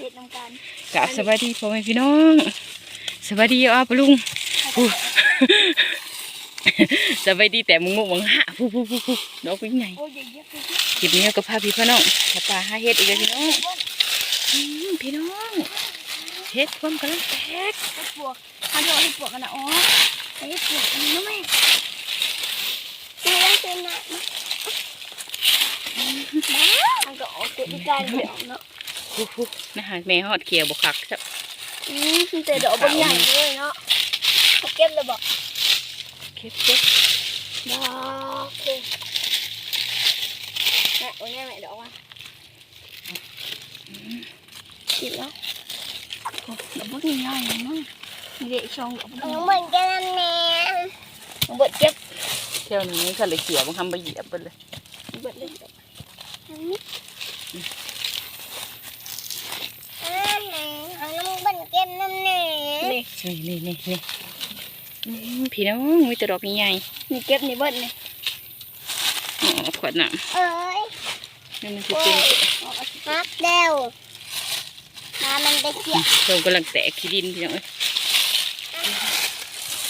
เห็ดน้ำกันกราบสวัสดีพ่อแม่พี่น้องสวัสดีอาปะลุงอู้สวัสดีแต่มึงงงมึงหะผู้ผู้ผู้ผู้ดอกวิ่งไงโอ้ยเยอะๆคือคลิปนี้ก็พาพี่พี่น้องมาป่าหาเฮ็ดอีกแล้วพี่น้องอืมพี่น้องเฮ็ดความกำลังแตกเห็ดปวกเขาเรียกว่าเห็ดปวกกันนะอ๋อเห็ดปวกอันนี้ไม่ไม่ได้เป็นนะมันก็ออกเกิดที่การเดี๋ยวเนาะ ผู้ผู้นะฮะแม่ฮอดเขียวบกคักครับอืมมันเจอดอกบางใหญ่เลยเนาะเขาเก็บเลยบอกเก็บเก็บดอกโอเคแม่โอ้ยแม่ดอกว่ะกินแล้วโอ้ดอกบางใหญ่ๆเนาะมีเด็กชองดอกบางเหมือนกันแม่เบิดเก็บเที่ยวนี้ก็เลยเขียวบางคำไปเหยียบไปเลยเบิดเลยอ่าไหนเอาน้ำบันเก็บน้ำแหน่ นี่นี่นี่นี่นี่อืมพี่น้องมีแต่ดอกใหญ่นี่เก็บนี่เบิดนี่ๆอ๋อขวดน้เอ้ยำนี่มันคือเป็นฮักเดวมามันไปเกี่ยวเรากำลังแตกขี้ดินพี่น้องเอ้ย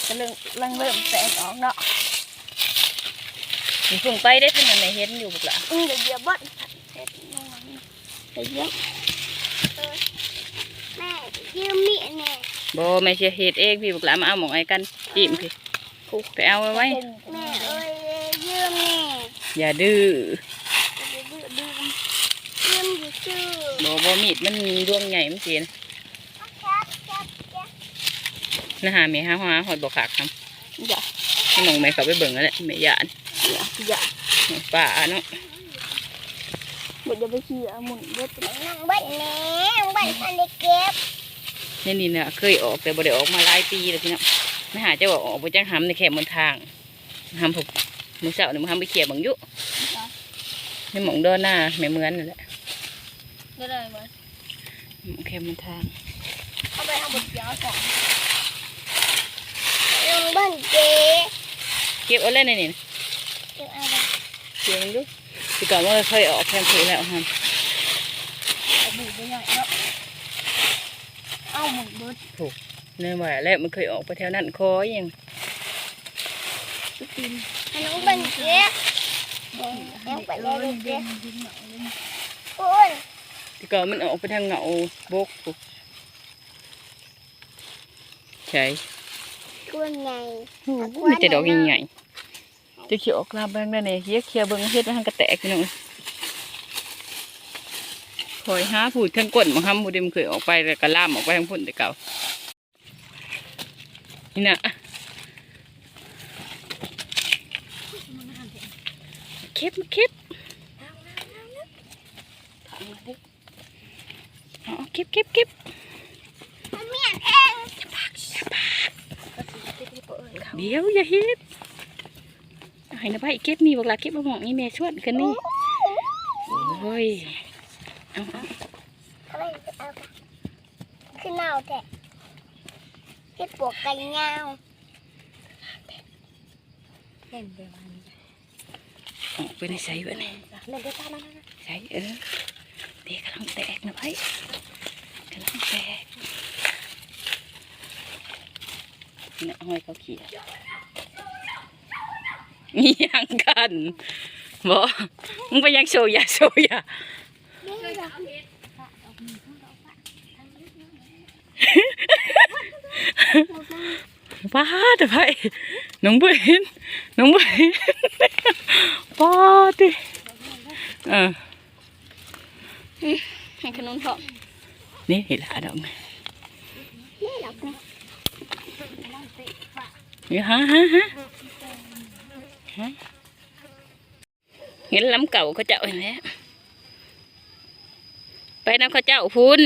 กำลังกำลังเริ่มแตกออกเนาะมีส่งไปได้เท่านั้นในเห็นอยู่บุกละอืมเดี๋ยวเหยียบเบิดเฮ็ดลงมานี่เดี๋ยวเหยียบแม่ยืมมีดแน่ บไม่ใช่เห็ดเองพี่บุกละมาเอาหมองไอ้กันจิ้มพี่ไปเอาไว้ไว้แม่เอ้ยยืมแน่อย่าดื้อดื้อดื้อยืมอยู่ชื่อบอบมีดมันดวงใหญ่มันเสียนะครับครับครับนะฮะแม่ห้าหัวหอดบกขากทอย่าำให้หมองแม่เขาไปเบิ่งนั่นแหละแม่ยานอย่าอย่าป่าเนาะเบิดจะไปขี่เอาหมุนเบิดไปน้องบันแน่น้องบันทันได้เก็บ นี่นี่เนี่ยเคยออกแต่บ่ได้ออกมาหลายปีแล้วพี่น้องไม่หาเจะบอกออกไปจ้างหำในแคบบนทางหำผมมือเสาเนี่ยมือหำไปเขี่ยบังอยุในหมองเดินหน้าแม่เหมือนนั่นแหละได้เลยมั้ยหม้องแคบบนทางเอาไปเอาบดเดียวสองน้องบันเก็บเก็บเอาเล่นในนี่นะเก็บอะไรเก็บมันดูพี่ก่อนว่าเคยออกแคมป์เคยแล้วฮะเอาหมุนไปใหญ่เนาะเอา หมุนเบิดเนี่ยว่าแล้วมันเคยออกไปแถวนั้นคอยยังสุดตีนน้องบันเก็บน้องไปเลยเด้งดิ้งเหนาเลยคุณพี่ก่อนมันออกไปทางเหงาบกปุ๊บใช่คุณไงมีแต่ดอกใหญ่ๆจะเขียวออกลาบแบงได้เนี่ยเฮียเขียวเบิ้งเฮ็ดแล้วทางกระแตกพี่น้อง คอยหาผูดทั้งก้นมาห้ำผูดเดมเคยออกไปแล้วก็ล่ามออกไปทางพุ่นแต่เก่านี่นะเก็บมาเก็บอ๋อเก็บเก็บเก็บเมียนเองเดี๋ยวอย่าเฮ็ดเอาให้นะไปเก็บนี่บอกลาเก็บมาหมองนี่แม่ชวนกันนี่โอ้ย เอาเอาอะไรเอาไปคือเน่าแท้เฮ็ดปวกไก่เงาเห็นเดี๋ยวนออกไปในใส่ไว้นี่เล่นได้ตาแล้วนะใส่เออเด็กกำลังแตกนะไปกำลังแตกเนี่นะห้อยเขาเขียนี่ยังกันบ่มึงไปยังโซยาโซยา ป้าแต่ไปน้องเบนน้องเบนป้าดิเออให้ขนมพร้อมนี่เห็นละดอกไหมนี่หรอกนะนี่ฮะฮะฮะฮะเห็นลำเก่าเขาเจ้าเห็นไหม ไปน้ำเขาเจ้าพูน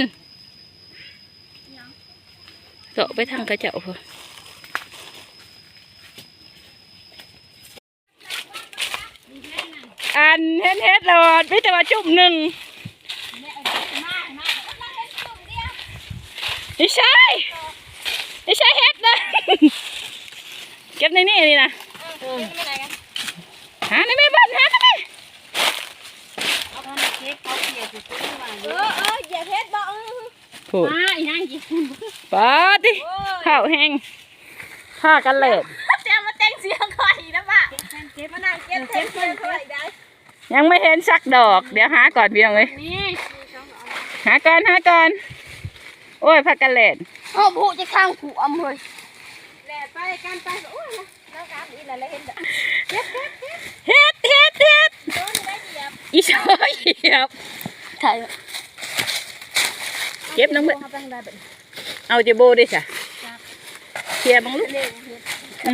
เสาะไปทางเขาเจ้าพูนอันเฮ็ดเฮ็ดๆแล้วพิจารณาจุ่มหนึ่งนี่ใช่นี่ใช่เฮ็ดนะเก็บในนี่นี่นะหาในนหาในแม่ เอาทำเค้กเขาเกลี่ยสิซื้อมาเออเอออย่าเฮ็ดบ่พูดมาอีนั่งกินปาดิข้าวแห้งผ้ากันเลิศเจ้ามาเต้นเสียงคอยนะป่ะมานั่งเก็บเต้นเสียงคอยได้ยังไม่เห็นสักดอก เดี๋ยวหาก่อนพี่น้องเลยนี่หาก่อนหาก่อนโอ้ยผ้ากันเลิศโอ้ผู้จะข้างขู่อำเลยแหล่ไปกันไปโอ้ยแล้วการอีนั่นแล้วเห็นเด้อเก็บเก็บเก็บเฮ็ดเฮ็ดเฮ็ด โดนได้เหยียบอีชอยเหยียบถ่ายเก็บน้ำเบิดเอาไปทางใดเบิดเอาเจโบด้วยจ้ะเคลียร์บังลูกเร็วเฮ็ด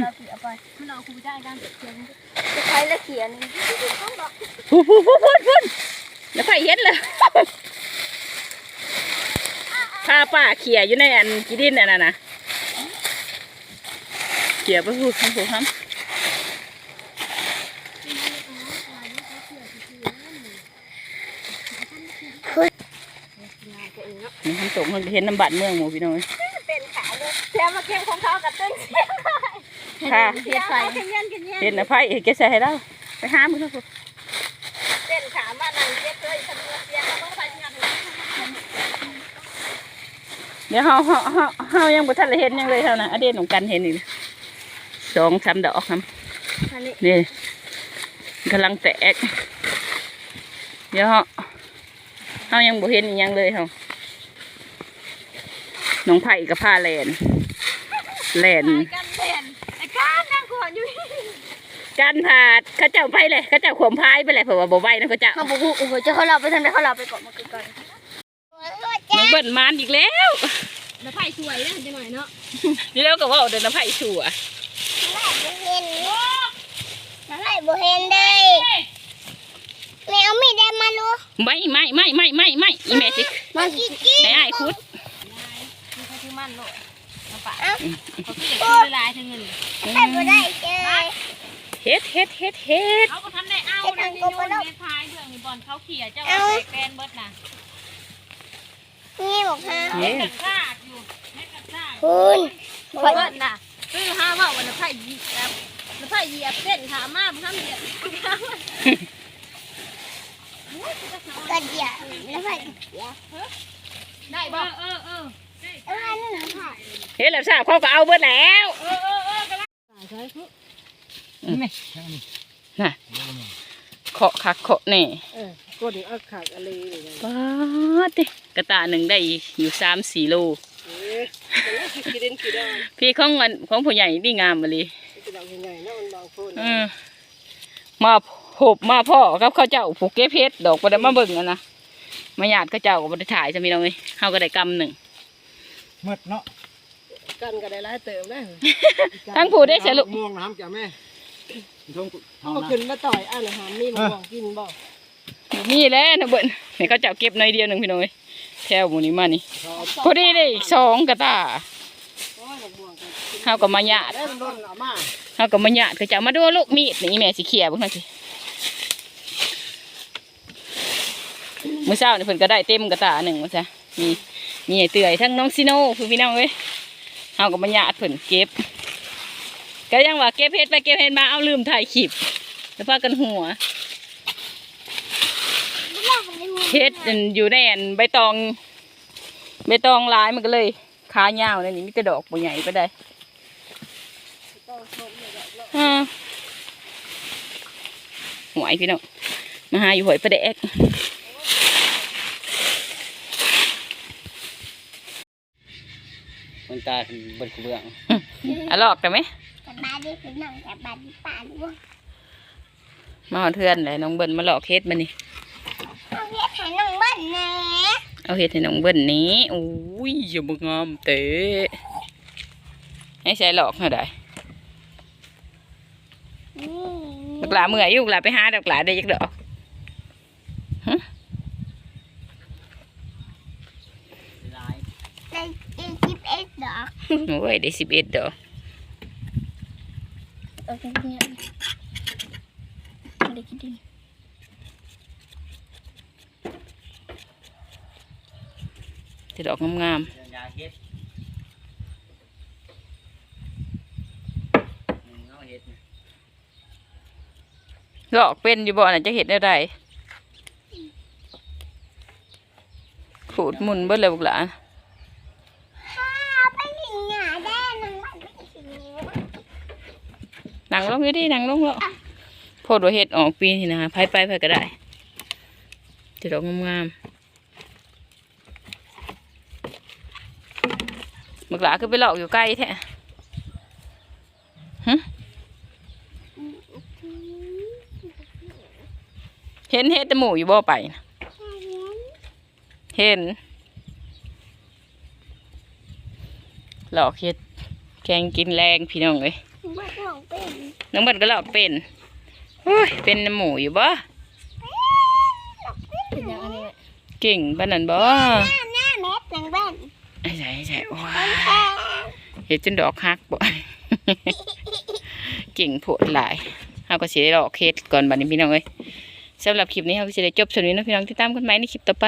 เราเสียไปมันเอาคู่ได้การเก็บเขียนจะใช้แล้วเขียนต้องดอกพูดพูดพูดพูดพูดแล้วไผเห็นเลยพาป้าเขี่ยอยู่ในอันกีดินอันนั้นนะเขี่ยไปพูดคำพูดคำ นี่คำตกมันเห็นน้ำบัดเมืองหมูพี่น้อยเป็นขาเลยแถมมาเก็บของเขากับเต้นเสียงค่ะเฮ็ดใส่เงี้ยนกันเงี้ยเห็นนะไผ่แกใส่ให้เราไปหามึงนะพูเต้นขามานั่งเก็บเลยทำเสียงเราต้องไปงานเดี๋ยวเฮาเฮาเฮาเฮายังบ่ทันได้เห็นหยังเลยเท่านะอเดนของกันเห็นนี่สองสามดอกครับอันนี้นี่กำลังแตกเดี๋ยวเฮาเฮายังบ่เห็นอีหยังเลยเฮา น้องไผ่กับผ้าแลนแลนกันเต้นไอ้การนั่งขวดอยู่กันผาดเขาเจ้าไปเลยเขาเจ้าขวมพายไปเลยเพราะว่าบ่ไหวนะเขาเจ้าเขาบอกโอ้โหจะเขาเราไปทางไหนเขาเราไปก่อนมาก่อนน้องเบิ้นมานอีกแล้วแล้วไผ่สวยนะจะหน่อยเนาะนี่แล้วก็เว่าเดินน้ำไผ่ชัวบ่เห็นน้ำไหลบ่เห็นเลยแมวไม่ได้มาลูกไม่ไม่ไม่ไม่ไม่ไม่อีแม่สิมันสิให้อ้ายคุด เขาชื่อมันโลดมาปะ เขาคืออยากซื้อลายทั้งเงินใส่บ่ได้เจอเฮ็ดเฮ็ดเฮ็ดเฮ็ดเขาก็ทำได้เอาในที่นู่นในพายเรื่องบอลเขาเขี่ยเจ้าเอาแกนเบิดนะนี่บอกฮะเฮ็ดกระซากอยู่ไม่กระซากคุณเบิดน่ะคือห้าว่าวันละไผ่ยีบละไผ่ยีบเส้นขามาทำเหยียบกระเดียแล้วไปได้บ่เออเออ เออนั่นน่ะค่ะเฮ็ดแล้วทราบเขาก็เอาเบิดแล้วน่ะเคาะคักเคาะแน่ก็ดีเอาขาดอะไรป๊าดติกระตาหนึ่งได้อยู่สามสี่โลพี่ของอันของผู้ใหญ่ดีงามมาเลยมางคนอืมมาพบมาพ่อกับเขาเจ้าผูกเก็บเพชรดอกบ่ได้มาเบิ่งอะนะมาหยาดเขาเจ้าก็บ่ได้ถ่ายจะมีน้องเอ้ยเฮาก็ได้กำหนึ่ง มืดเนาะกันก็ได้หลายเติมนะทั้งผู้ได้เสียลูก ม่วงน้ำจ้ะแม่ทงทองมานะขึ้นมาต่อยอ่านอาหารนี่มันบอกกินบ่มีแหล้วนะเบิ่นนี่เขาเจ้าเก็บหน่อยเดียวหนึ่งพี่น้องเอ้ยแถวหมู่นี้มานี่ทองพอดีได้อีกสองกระตาโอ้ยดอกบัวกันเฮาก็มาหยาดได้มันโดนเอามาเฮาก็มาหยาดเขาเจ้ามาดูลูกมีดนี่แม่สิเขี่ยเบิ่งหน่อยสิมื้อเช้านี่เพิ่นก็ได้เต็มกระตาหนึ่งว่าซะมี มีไอ้เตื่อยทั้งน้องซิโน่คือพี่น้องเอ้ยเฮาก็มาหยาดเพิ่นเก็บ ก็ยังว่าเก็บเฮ็ดไปเก็บเฮ็ดมาเอาลืมถ่ายคลิปแล้วพากันหัวเฮ็ดอันอยู่ในอันใบตองใบตองหลายมันก็เลยขายาวนั่นนี่มีแต่ดอกบ่ใหญ่ไปได้อ่าหวยพี่น้องมาหาอยู่หวยประเดก มันตาบนเบื้องอะลอกกันไหมสบายดีคือนั่งสบายดีป่าด้วยมาหาเทือนเลยน้องเบิ้ลมาหลอกเฮ็ดมานี่เอาเฮ็ดให้น้องเบิ้ลแหน่เอาเฮ็ดให้น้องเบิ้ลนี้อุ้ยอย่ามึงงามเตะให้ใช้หลอกเท่าไดนี่ดอกหลาเมื่อยอยู่ดอกหลาไปหาดอกหลาได้ยักดอก ได้ได้สิบ เอ็ดดอกโอ้ยได้สิบเอ็ดดอกเออเนี่ยไม่ได้กินดิจะดอกงามยาเฮ็ดเอาเฮ็ดๆหลอกเป็นอยู่บ่น่ะจะเห็ดได้ไรขูดหมุนเบิ้ลเลยบุกหลาน นั่งลงอยู่ดินั่งลงแล้วโพดว่าเฮ็ดออกปีนี่นะไผไปไผก็ได้จะดอกงามๆมึกหลาคือไปหลอกอยู่ใกล้แท้หึเห็นเฮ็ดแต่หมูอยู่บ่ไปน่ะเห็น หลอกเฮ็ดแกงกินแรงพี่น้องเอ้ยบ้า นหลงเป็นน้องบัดก็หลอกเป็นโอ้ยเป็นน้ำหมูอยู่บ่เป็นอย่างอันนี้เก่งบ้านนั้นบ่หน้าหน้าเม็ดหนังบ้านไอ้ใช่ไอ้ใช่โอ้ยแพงเฮ็ดจนดอกฮักบ่เก่งโพดหลายเฮาก็สิได้หลอกเฮ็ดก่อนบัดนี้พี่น้องเอ้ยสำหรับคลิปนี้เฮาก็สิได้จบสำนี้เนาะพี่น้องติดตามกันใหม่ในคลิปต่อไป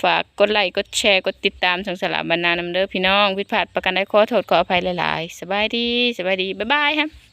ฝากกดไลค์กดแชร์กดติดตามสังสารบรรณานำเด้อพี่น้องผิดพลาดประกันใดขอโทษขออภัยหลายๆสบายดีสบายดีบ๊ายบายครับ